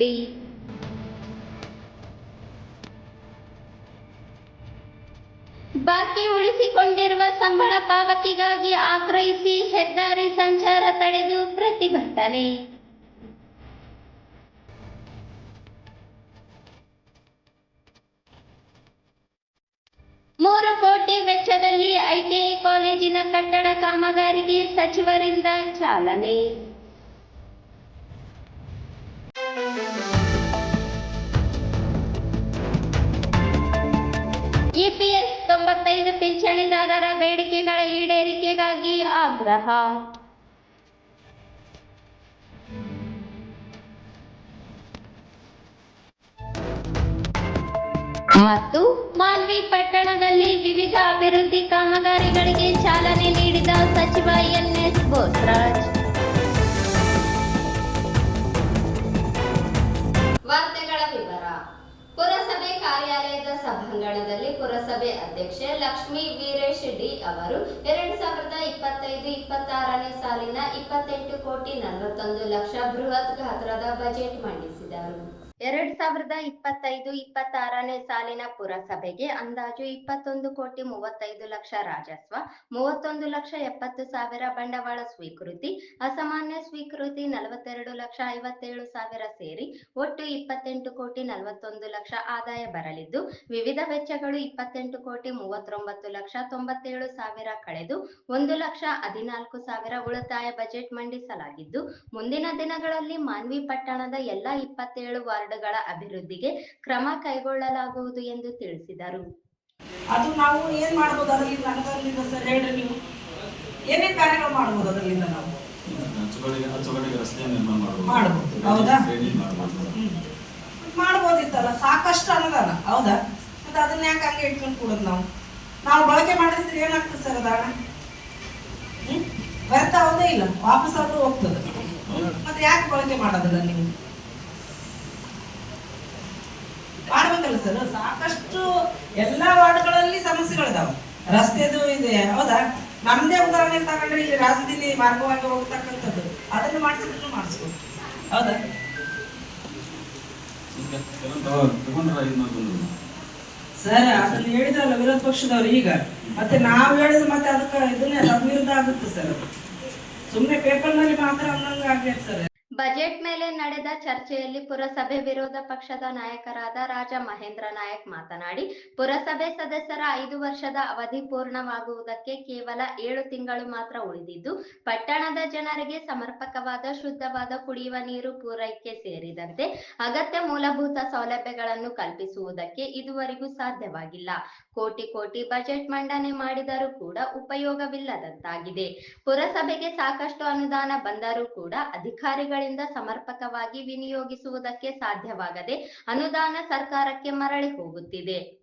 ರೆಡ್ಡಿ ಬಾಕಿ ಉಳಿಸಿಕೊಂಡಿರುವ ಸಂಬಳ ಪಾವತಿಗಾಗಿ ಆಗ್ರಹಿಸಿ ಹೆದ್ದಾರಿ ಸಂಚಾರ ತಡೆದು ಪ್ರತಿಭಟನೆ. ಮೂರು ಕೋಟಿ ವೆಚ್ಚದಲ್ಲಿ ಐಟಿಐ ಕಾಲೇಜಿನ ಕಟ್ಟಡ ಕಾಮಗಾರಿಗೆ ಸಚಿವರಿಂದ ಚಾಲನೆ. ಇಪಿಎಸ್ ತೊಂಬತ್ತೈದು ಪಿಂಚಣಿದಾರರ ಬೇಡಿಕೆಗಳ ಈಡೇರಿಕೆಗಾಗಿ ಆಗ್ರಹ. ಮತ್ತು ಮಾನ್ವಿ ಪಟ್ಟಣದಲ್ಲಿ ವಿವಿಧ ಅಭಿವೃದ್ಧಿ ಕಾಮಗಾರಿಗಳಿಗೆ ಚಾಲನೆ ನೀಡಿದ ಸಚಿವ ಬೋಸ್ರಾಜ್ ವಾರ್ತೆಗಳ ಅಧ್ಯಕ್ಷೆ ಲಕ್ಷ್ಮೀ ವೀರೇಶ್ ಡಿ ಅವರು ಎರಡ್ ಸಾವಿರದ ಇಪ್ಪತ್ತೈದು ಇಪ್ಪತ್ತಾರನೇ ಸಾಲಿನ ಇಪ್ಪತ್ತೆಂಟು ಕೋಟಿ ನಲವತ್ತೊಂದು ಲಕ್ಷ ಬೃಹತ್ ಗಾತ್ರದ ಬಜೆಟ್ ಮಂಡಿಸಿದರು. ಎರಡ್ ಸಾವಿರದ ಇಪ್ಪತ್ತೈದು, ಇಪ್ಪತ್ತಾರನೇ ಸಾಲಿನ ಪುರಸಭೆಗೆ ಅಂದಾಜು ಇಪ್ಪತ್ತೊಂದು ಕೋಟಿ ಮೂವತ್ತೈದು ಲಕ್ಷ ರಾಜಸ್ವ, ಮೂವತ್ತೊಂದು ಲಕ್ಷ ಎಪ್ಪತ್ತು ಸಾವಿರ ಬಂಡವಾಳ ಸ್ವೀಕೃತಿ, ಅಸಾಮಾನ್ಯ ಸ್ವೀಕೃತಿ ನಲವತ್ತೆರಡು ಲಕ್ಷ ಐವತ್ತೇಳು ಸಾವಿರ ಸೇರಿ ಒಟ್ಟು ಇಪ್ಪತ್ತೆಂಟು ಕೋಟಿ ನಲವತ್ತೊಂದು ಲಕ್ಷ ಆದಾಯ ಬರಲಿದ್ದು, ವಿವಿಧ ವೆಚ್ಚಗಳು ಇಪ್ಪತ್ತೆಂಟು ಕೋಟಿ ಮೂವತ್ತೊಂಬತ್ತು ಲಕ್ಷ ತೊಂಬತ್ತೇಳು ಸಾವಿರ ಕಳೆದು ಒಂದು ಲಕ್ಷ ಹದಿನಾಲ್ಕು ಸಾವಿರ ಉಳಿತಾಯ ಬಜೆಟ್ ಮಂಡಿಸಲಾಗಿದ್ದು, ಮುಂದಿನ ದಿನಗಳಲ್ಲಿ ಮಾನ್ವಿ ಪಟ್ಟಣದ ಎಲ್ಲ ಇಪ್ಪತ್ತೇಳು ವಾರ್ಡ್ಗಳ ಅಭಿವೃದ್ಧಿಗೆ ಕ್ರಮ ಕೈಗೊಳ್ಳಲಾಗುವುದು ಎಂದು ತಿಳಿಸಿದರು. ಅದು ನಾವು ಏನ್ ಮಾಡಬಹುದು ಅದರಿಂದ ಅದರಿಂದ ಸರ್ ಹೇಳ್ರಿ ನೀವು. ಏನೇನ್ ಕಾರ್ಯಗಳು ಮಾಡಬಹುದು ಅದರಿಂದ ನಾವು? ಅಚ್ಚುಕಟ್ಟಿಗೆ ಅಚ್ಚುಕಟ್ಟಿಗೆ ರಸ್ತೆ ನಿರ್ಮಾಣ ಮಾಡ್ಬೋದು. ಮಾಡ್ಬೋದು, ಹೌದಾ? ಡ್ರೈನೇಜ್ ಮಾಡ್ಬೋದು. ಹ್ಮ್. ಮಾಡ್ಬೋದಿತ್ತಲ್ಲ ಸಾಕಷ್ಟು ಅನುದಾನ. ಹೌದಾ? ಮತ್ತೆ ಅದನ್ನ ಯಾಕೆ ಹಂಗೆ ಇಟ್ಕೊಂಡು ಕೊಡೋದು ನಾವು? ನಾವು ಬಳಕೆ ಮಾಡಿದ್ರೆ ಏನಾಗ್ತದೆ ಸರ್ ಅದ ಹಣ ಹ್ಮ್? ವ್ಯರ್ಥ ಹೌದೇ ಇಲ್ಲ. ವಾಪಸ್ ಆದ್ರೂ ಹೋಗ್ತದೆ. ಮತ್ತೆ ಯಾಕೆ ಬಳಕೆ ಮಾಡೋದಿಲ್ಲ ನೀವು? ಮಾಡ್ಬೇಕಲ್ಲ ಸಾಕಷ್ಟು ಎಲ್ಲಾ ವಾರ್ಡ್ಗಳಲ್ಲಿ ಸಮಸ್ಯೆಗಳಿದಾವೆ. ರಸ್ತೆದು ಇದೆ ಹೌದಾ? ನಮ್ದೇ ಉದಾಹರಣೆ ತಗೊಂಡ್ರೆ ಇಲ್ಲಿ ರಾಜಧಾನಿ ಮಾರ್ಗವಾಗಿ ಹೋಗ್ತಕ್ಕಂಥದ್ದು. ಅದನ್ನು ಮಾಡಿಸಿದ್ರು ಮಾಡಿಸ್ಬೋದು. ಹೌದಾ? ಸರ್ ಅದನ್ನ ಹೇಳಿದ್ರಲ್ಲ ವಿರೋಧ ಪಕ್ಷದವ್ರು ಈಗ. ಮತ್ತೆ ನಾವು ಹೇಳಿದ್ರೆ ಮತ್ತೆ ಅದಕ್ಕೆ ಇದನ್ನೇ ತದ್ವಿರುದ್ಧ ಆಗುತ್ತೆ ಸರ್ ಸುಮ್ಮನೆ ಪೇಪರ್ನಲ್ಲಿ ಮಾತ್ರ ಅನ್ನಂಗೆ ಆಗೈತೆ ಸರ್. ಬಜೆಟ್ ಮೇಲೆ ನಡೆದ ಚರ್ಚೆಯಲ್ಲಿ ಪುರಸಭೆ ವಿರೋಧ ಪಕ್ಷದ ನಾಯಕರಾದ ರಾಜ ಮಹೇಂದ್ರ ನಾಯಕ್ ಮಾತನಾಡಿ, ಪುರಸಭೆ ಸದಸ್ಯರ ಐದು ವರ್ಷದ ಅವಧಿ ಪೂರ್ಣವಾಗುವುದಕ್ಕೆ ಕೇವಲ ಏಳು ತಿಂಗಳು ಮಾತ್ರ ಉಳಿದಿದ್ದು, ಪಟ್ಟಣದ ಜನರಿಗೆ ಸಮರ್ಪಕವಾದ ಶುದ್ಧವಾದ ಕುಡಿಯುವ ನೀರು ಪೂರೈಕೆ ಸೇರಿದಂತೆ ಅಗತ್ಯ ಮೂಲಭೂತ ಸೌಲಭ್ಯಗಳನ್ನು ಕಲ್ಪಿಸುವುದಕ್ಕೆ ಇದುವರೆಗೂ ಸಾಧ್ಯವಾಗಿಲ್ಲ. ಕೋಟಿ ಕೋಟಿ ಬಜೆಟ್ ಮಂಡನೆ ಮಾಡಿದರೂ ಕೂಡ ಉಪಯೋಗವಿಲ್ಲದಂತಾಗಿದೆ. ಪುರಸಭೆಗೆ ಸಾಕಷ್ಟು ಅನುದಾನ ಬಂದರೂ ಕೂಡ ಅಧಿಕಾರಿಗಳಿಂದ ಸಮರ್ಪಕವಾಗಿ ವಿನಿಯೋಗಿಸುವುದಕ್ಕೆ ಸಾಧ್ಯವಾಗದೆ ಅನುದಾನ ಸರ್ಕಾರಕ್ಕೆ ಮರಳಿ ಹೋಗುತ್ತಿದೆ.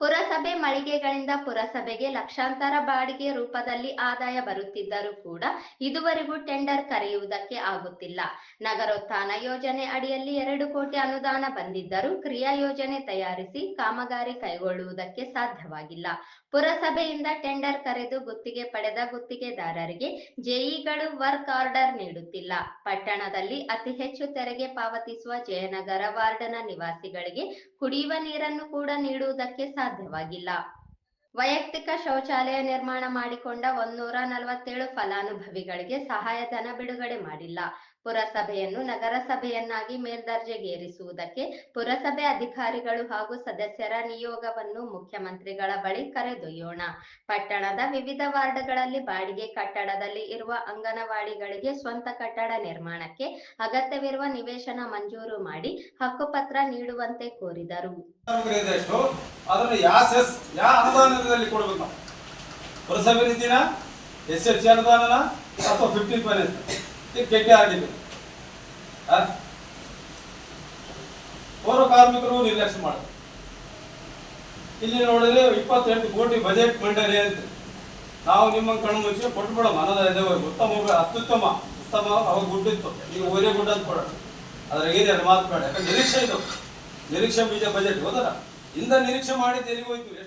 ಪುರಸಭೆ ಮಳಿಗೆಗಳಿಂದ ಪುರಸಭೆಗೆ ಲಕ್ಷಾಂತರ ಬಾಡಿಗೆ ರೂಪದಲ್ಲಿ ಆದಾಯ ಬರುತ್ತಿದ್ದರೂ ಕೂಡ ಇದುವರೆಗೂ ಟೆಂಡರ್ ಕರೆಯುವುದಕ್ಕೆ ಆಗುತ್ತಿಲ್ಲ. ನಗರೋತ್ಥಾನ ಯೋಜನೆ ಅಡಿಯಲ್ಲಿ ಎರಡು ಕೋಟಿ ಅನುದಾನ ಬಂದಿದ್ದರೂ ಕ್ರಿಯಾ ಯೋಜನೆ ತಯಾರಿಸಿ ಕಾಮಗಾರಿ ಕೈಗೊಳ್ಳುವುದಕ್ಕೆ ಸಾಧ್ಯವಾಗಿಲ್ಲ. ಪುರಸಭೆಯಿಂದ ಟೆಂಡರ್ ಕರೆದು ಗುತ್ತಿಗೆ ಪಡೆದ ಗುತ್ತಿಗೆದಾರರಿಗೆ ಜೆಇಗಳು ವರ್ಕ್ ಆರ್ಡರ್ ನೀಡುತ್ತಿಲ್ಲ. ಪಟ್ಟಣದಲ್ಲಿ ಅತಿ ಹೆಚ್ಚು ತೆರಿಗೆ ಪಾವತಿಸುವ ಜಯನಗರ ವಾರ್ಡನ ನಿವಾಸಿಗಳಿಗೆ ಕುಡಿಯುವ ನೀರನ್ನು ಕೂಡ ನೀಡುವುದಕ್ಕೆ ಸಾಧ್ಯವಾಗಿಲ್ಲ. ವೈಯಕ್ತಿಕ ಶೌಚಾಲಯ ನಿರ್ಮಾಣ ಮಾಡಿಕೊಂಡ ಒಂದೂರ ನಲವತ್ತೇಳು ಫಲಾನುಭವಿಗಳಿಗೆ ಸಹಾಯಧನ ಬಿಡುಗಡೆ ಮಾಡಿಲ್ಲ. ಪುರಸಭೆಯನ್ನು ನಗರಸಭೆಯನ್ನಾಗಿ ಮೇಲ್ದರ್ಜೆಗೇರಿಸುವುದಕ್ಕೆ ಪುರಸಭೆ ಅಧಿಕಾರಿಗಳು ಹಾಗೂ ಸದಸ್ಯರ ನಿಯೋಗವನ್ನು ಮುಖ್ಯಮಂತ್ರಿಗಳ ಬಳಿ ಕರೆದೊಯ್ಯೋಣ. ಪಟ್ಟಣದ ವಿವಿಧ ವಾರ್ಡ್ಗಳಲ್ಲಿ ಬಾಡಿಗೆ ಕಟ್ಟಡದಲ್ಲಿ ಇರುವ ಅಂಗನವಾಡಿಗಳಿಗೆ ಸ್ವಂತ ಕಟ್ಟಡ ನಿರ್ಮಾಣಕ್ಕೆ ಅಗತ್ಯವಿರುವ ನಿವೇಶನ ಮಂಜೂರು ಮಾಡಿ ಹಕ್ಕುಪತ್ರ ನೀಡುವಂತೆ ಕೋರಿದರು. ಪುರಸಭೆ ಅನುದಾನನ ಅಥವಾ ಫೈನಾನ್ಸ್? ಇದು ಕೆಟ್ಟ? ಪೌರ ಕಾರ್ಮಿಕರು ನಿರ್ಲಕ್ಷ್ಯ ಮಾಡ ಇಲ್ಲಿ ನೋಡಿದ್ರೆ ಇಪ್ಪತ್ತೆಂಟು ಕೋಟಿ ಬಜೆಟ್ ಮಂಡನೆ ಅಂತ. ನಾವು ನಿಮ್ಮ ಕಣ್ಣು ಮುಚ್ಚಿ ಮನದ ಇದೆ ಉತ್ತಮ ಅತ್ಯುತ್ತಮ ಉತ್ತಮ ಅವಾಗ ಗುಡ್ಡಿತ್ತು. ಈಗ ಓರೇ ಗುಡ್ಡ ಅಂತ ಕೊಡೋಣ. ಅದ್ರ ಎರಡು ಮಾತು ಬೇಡ ಯಾಕಂದ್ರೆ ನಿರೀಕ್ಷೆ ಇದು. ನಿರೀಕ್ಷೆ ಬೀಜ ಬಜೆಟ್ ಹೋದಲ್ಲ ಇಂದ ನಿರೀಕ್ಷೆ ಮಾಡಿ ಎಲ್ಲಿಗೆ ಹೋಯ್ತು.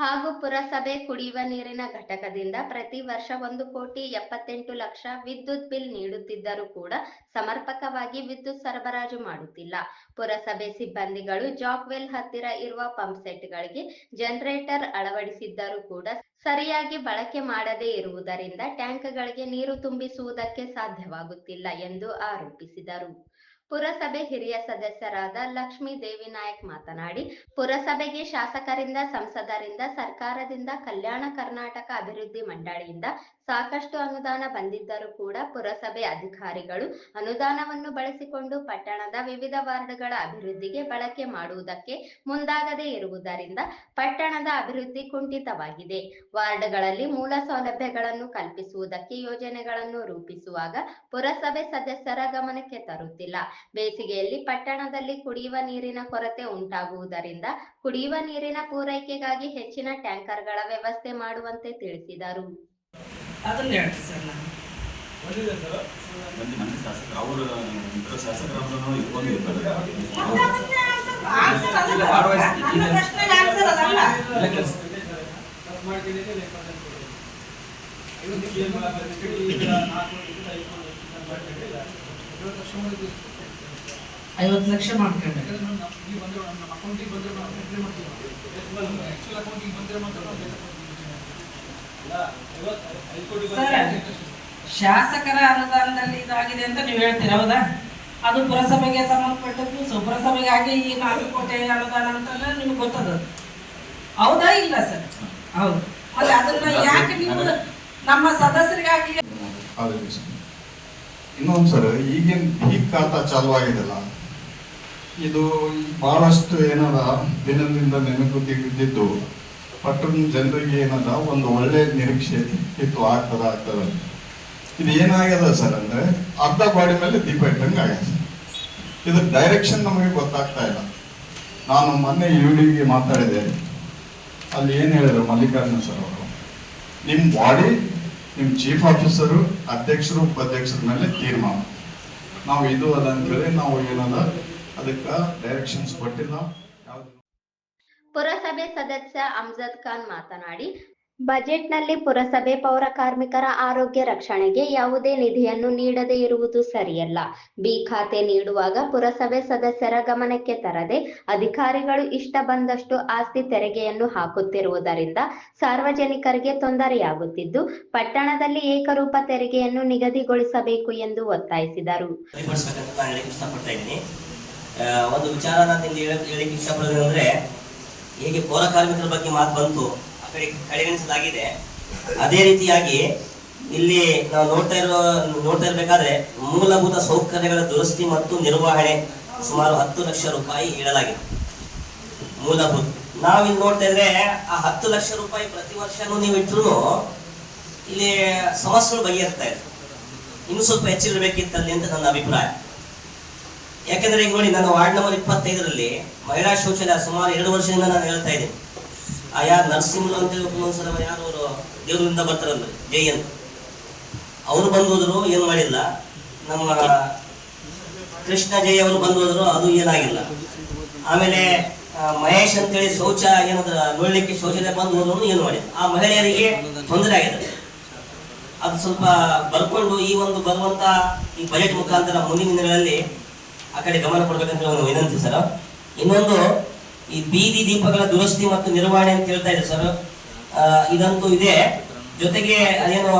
ಹಾಗೂ ಪುರಸಭೆ ಕುಡಿಯುವ ನೀರಿನ ಘಟಕದಿಂದ ಪ್ರತಿ ವರ್ಷ ಒಂದು ಕೋಟಿ ಎಪ್ಪತ್ತೆಂಟು ಲಕ್ಷ ವಿದ್ಯುತ್ ಬಿಲ್ ನೀಡುತ್ತಿದ್ದರೂ ಕೂಡ ಸಮರ್ಪಕವಾಗಿ ವಿದ್ಯುತ್ ಸರಬರಾಜು ಮಾಡುತ್ತಿಲ್ಲ. ಪುರಸಭೆ ಸಿಬ್ಬಂದಿಗಳು ಜಾಕ್ವೆಲ್ ಹತ್ತಿರ ಇರುವ ಪಂಪ್ ಸೆಟ್ಗಳಿಗೆ ಜನರೇಟರ್ ಅಳವಡಿಸಿದ್ದರೂ ಕೂಡ ಸರಿಯಾಗಿ ಬಳಕೆ ಮಾಡದೇ ಇರುವುದರಿಂದ ಟ್ಯಾಂಕ್ಗಳಿಗೆ ನೀರು ತುಂಬಿಸುವುದಕ್ಕೆ ಸಾಧ್ಯವಾಗುತ್ತಿಲ್ಲ ಎಂದು ಆರೋಪಿಸಿದರು. ಪುರಸಭೆ ಹಿರಿಯ ಸದಸ್ಯರಾದ ಲಕ್ಷ್ಮೀ ದೇವಿ ನಾಯಕ್ ಮಾತನಾಡಿ, ಪುರಸಭೆಗೆ ಶಾಸಕರಿಂದ, ಸಂಸದರಿಂದ, ಸರ್ಕಾರದಿಂದ, ಕಲ್ಯಾಣ ಕರ್ನಾಟಕ ಅಭಿವೃದ್ಧಿ ಮಂಡಳಿಯಿಂದ ಸಾಕಷ್ಟು ಅನುದಾನ ಬಂದಿದ್ದರೂ ಕೂಡ ಪುರಸಭೆ ಅಧಿಕಾರಿಗಳು ಅನುದಾನವನ್ನು ಬಳಸಿಕೊಂಡು ಪಟ್ಟಣದ ವಿವಿಧ ವಾರ್ಡ್ಗಳ ಅಭಿವೃದ್ಧಿಗೆ ಬಳಕೆ ಮಾಡುವುದಕ್ಕೆ ಮುಂದಾಗದೇ ಇರುವುದರಿಂದ ಪಟ್ಟಣದ ಅಭಿವೃದ್ಧಿ ಕುಂಠಿತವಾಗಿದೆ. ವಾರ್ಡ್ಗಳಲ್ಲಿ ಮೂಲ ಸೌಲಭ್ಯಗಳನ್ನು ಕಲ್ಪಿಸುವುದಕ್ಕೆ ಯೋಜನೆಗಳನ್ನು ರೂಪಿಸುವಾಗ ಪುರಸಭೆ ಸದಸ್ಯರ ಗಮನಕ್ಕೆ ತರುತ್ತಿಲ್ಲ. ಬೇಸಿಗೆಯಲ್ಲಿ ಪಟ್ಟಣದಲ್ಲಿ ಕುಡಿಯುವ ನೀರಿನ ಕೊರತೆ ಉಂಟಾಗುವುದರಿಂದ ಕುಡಿಯುವ ನೀರಿನ ಪೂರೈಕೆಗಾಗಿ ಹೆಚ್ಚಿನ ಟ್ಯಾಂಕರ್ಗಳ ವ್ಯವಸ್ಥೆ ಮಾಡುವಂತೆ ತಿಳಿಸಿದರು. ಅದನ್ನ ಹೇಳ್ತೀನಿ ಸರ್ ನಾನು ಅವರು ಇಟ್ಕೊಂಡು. ಐವತ್ತು ಲಕ್ಷ ಮಾಡ್ಕೊಂಡೆ ಅಕೌಂಟಿಗೆ ಬಂದ್ರೆ ಮಾಡ್ತೀವಿ ಕೋಟಿ ಸರ್, ಬಂತು. ಶಾಸಕರ ಅನುದಾನದಲ್ಲಿ ಇದಾಗಿದೆ ಅಂತ ನೀವು ಹೇಳ್ತೀರ ಹೌದಾ? ಅದು ಪುರಸಭೆಗೆ ಸಂಬಂಧಪಟ್ಟದ್ದು ಸೊ ಪುರಸಭೆಗಾಗಿ ಈ ನಾಲ್ಕು ಕೋಟಿ ಅನುದಾನ ಅಂತ ನಿಮ್ಗೆ ಗೊತ್ತದ? ಹೌದಾ ಇಲ್ಲ ಸರ್? ಹೌದು. ಮತ್ತೆ ಅದನ್ನ ಯಾಕೆ ನೀವು ನಮ್ಮ ಸದಸ್ಯರಿಗಾಗಿ ಇನ್ನೊಂದು ಸರ್ ಈಗಿನ ಈಗ ಕಾತ ಚಾಲು ಆಗಿದೆಲ್ಲ. ಇದು ಬಹಳಷ್ಟು ಏನಾರ ದಿನದಿಂದ ನೆನಪು ಬಿದ್ದಿದ್ದು ಪಟ್ಟಣದ ಜನರಿಗೆ ಏನದ? ಒಂದು ಒಳ್ಳೆ ನಿರೀಕ್ಷೆ ಇತ್ತು, ಆಗ್ತದ ಆಗ್ತದ. ಇದು ಏನಾಗ್ಯದ ಸರ್ ಅಂದ್ರೆ, ಅರ್ಧ ಬಾಡಿ ಮೇಲೆ ದೀಪ ಇಟ್ಟಂಗೆ ಆಗ್ಯದ. ಇದು ಡೈರೆಕ್ಷನ್ ನಮಗೆ ಗೊತ್ತಾಗ್ತಾ ಇಲ್ಲ. ನಾನು ಮೊನ್ನೆ ಯು ಮಾತಾಡಿದೆ. ಅಲ್ಲಿ ಏನು ಹೇಳಿದ್ರು ಮಲ್ಲಿಕಾರ್ಜುನ ಸರ್ ಅವರು? ನಿಮ್ಮ ಬಾಡಿ ನಿಮ್ಮ ಚೀಫ್ ಆಫೀಸರು ಅಧ್ಯಕ್ಷರು, ಉಪಾಧ್ಯಕ್ಷರ ಮೇಲೆ ತೀರ್ಮಾನ. ನಾವು ಇದು ಅದ ಅಂತೇಳಿ ನಾವು ಏನದ? ಅದಕ್ಕೆ ಡೈರೆಕ್ಷನ್ಸ್ ಕೊಟ್ಟಿಲ್ಲ. ಪುರಸಭೆ ಸದಸ್ಯ ಅಮ್ಜದ್ ಖಾನ್ ಮಾತನಾಡಿ ಬಜೆಟ್ನಲ್ಲಿ ಪುರಸಭೆ ಪೌರ ಕಾರ್ಮಿಕರ ಆರೋಗ್ಯ ರಕ್ಷಣೆಗೆ ಯಾವುದೇ ನಿಧಿಯನ್ನು ನೀಡದೇ ಇರುವುದು ಸರಿಯಲ್ಲ. ಬಿ ಖಾತೆ ನೀಡುವಾಗ ಪುರಸಭೆ ಸದಸ್ಯರ ಗಮನಕ್ಕೆ ತರದೆ ಅಧಿಕಾರಿಗಳು ಇಷ್ಟ ಬಂದಷ್ಟು ಆಸ್ತಿ ತೆರಿಗೆಯನ್ನು ಹಾಕುತ್ತಿರುವುದರಿಂದ ಸಾರ್ವಜನಿಕರಿಗೆ ತೊಂದರೆಯಾಗುತ್ತಿದ್ದು ಪಟ್ಟಣದಲ್ಲಿ ಏಕರೂಪ ತೆರಿಗೆಯನ್ನು ನಿಗದಿಗೊಳಿಸಬೇಕು ಎಂದು ಒತ್ತಾಯಿಸಿದರು. ಒಂದು ವಿಚಾರ ನಾನು ಇಲ್ಲಿ ಹೇಗೆ ಪೌರ ಕಾರ್ಮಿಕರ ಬಗ್ಗೆ ಮಾತು ಬಂತು, ಆ ಕಡೆ ಕಡೆಗಣಿಸಲಾಗಿದೆ. ಅದೇ ರೀತಿಯಾಗಿ ಇಲ್ಲಿ ನಾವು ನೋಡ್ತಾ ಇರೋ, ನೋಡ್ತಾ ಇರಬೇಕಾದ್ರೆ ಮೂಲಭೂತ ಸೌಕರ್ಯಗಳ ದುರಸ್ತಿ ಮತ್ತು ನಿರ್ವಹಣೆ ಸುಮಾರು ಹತ್ತು ಲಕ್ಷ ರೂಪಾಯಿ ಇಡಲಾಗಿದೆ ಮೂಲಭೂತ. ನಾವಿಲ್ಲಿ ನೋಡ್ತಾ ಇದ್ರೆ ಆ ಹತ್ತು ಲಕ್ಷ ರೂಪಾಯಿ ಪ್ರತಿ ವರ್ಷನೂ ನೀವು ಇಟ್ಟರು ಇಲ್ಲಿ ಸಮಸ್ಯೆಗಳು ಬಗೆಹರ್ತಾ ಇದೆ ಇನ್ನು ಸ್ವಲ್ಪ ಹೆಚ್ಚಿರಬೇಕಿತ್ತಲ್ಲಿ ಅಂತ ನನ್ನ ಅಭಿಪ್ರಾಯ. ಯಾಕಂದ್ರೆ ಈಗ ನೋಡಿ, ನಾನು ವಾರ್ಡ್ ನಂಬರ್ ಇಪ್ಪತ್ತೈದರಲ್ಲಿ ಮಹಿಳಾ ಶೌಚಾಲಯ ಸುಮಾರು ಎರಡು ವರ್ಷದಿಂದ ನಾನು ಹೇಳ್ತಾ ಇದ್ದೀನಿ. ಆ ಯಾರು ನರಸಿಂಹ ಅಂತ ಹೇಳಿ ಯಾರು ಅವರು ದೇವರಿಂದ ಬರ್ತಾರಂದ್ರೆ, ಜೈ ಅಂತ. ಅವರು ಬಂದು ಹೋದ್ರು, ಏನು ಮಾಡಿಲ್ಲ. ನಮ್ಮ ಕೃಷ್ಣ ಜೈ ಅವರು ಬಂದು ಹೋದ್ರು, ಅದು ಏನಾಗಿಲ್ಲ. ಆಮೇಲೆ ಮಹೇಶ್ ಅಂತೇಳಿ ಶೌಚ ಏನದ ನೋಡ್ಲಿಕ್ಕೆ ಶೌಚಾಲಯ ಬಂದು ಹೋದ್ರು ಏನು ಮಾಡಿಲ್ಲ. ಆ ಮಹಿಳೆಯರಿಗೆ ತೊಂದರೆ ಆಗಿದೆ. ಅದು ಸ್ವಲ್ಪ ಬರ್ಕೊಂಡು ಈ ಒಂದು ಬರುವಂತ ಈ ಬಜೆಟ್ ಮುಖಾಂತರ ಮುಂದಿನ ದಿನಗಳಲ್ಲಿ ಆ ಕಡೆ ಗಮನ ಕೊಡ್ಬೇಕಂತ ಒಂದು ವಿನಂತಿ ಸರ್. ಇನ್ನೊಂದು ಈ ಬೀದಿ ದೀಪಗಳ ದುರಸ್ತಿ ಮತ್ತು ನಿರ್ವಹಣೆ ಅಂತ ಹೇಳ್ತಾ ಇದೆ ಸರ್. ಇದಂತೂ ಇದೆ. ಜೊತೆಗೆ ಏನು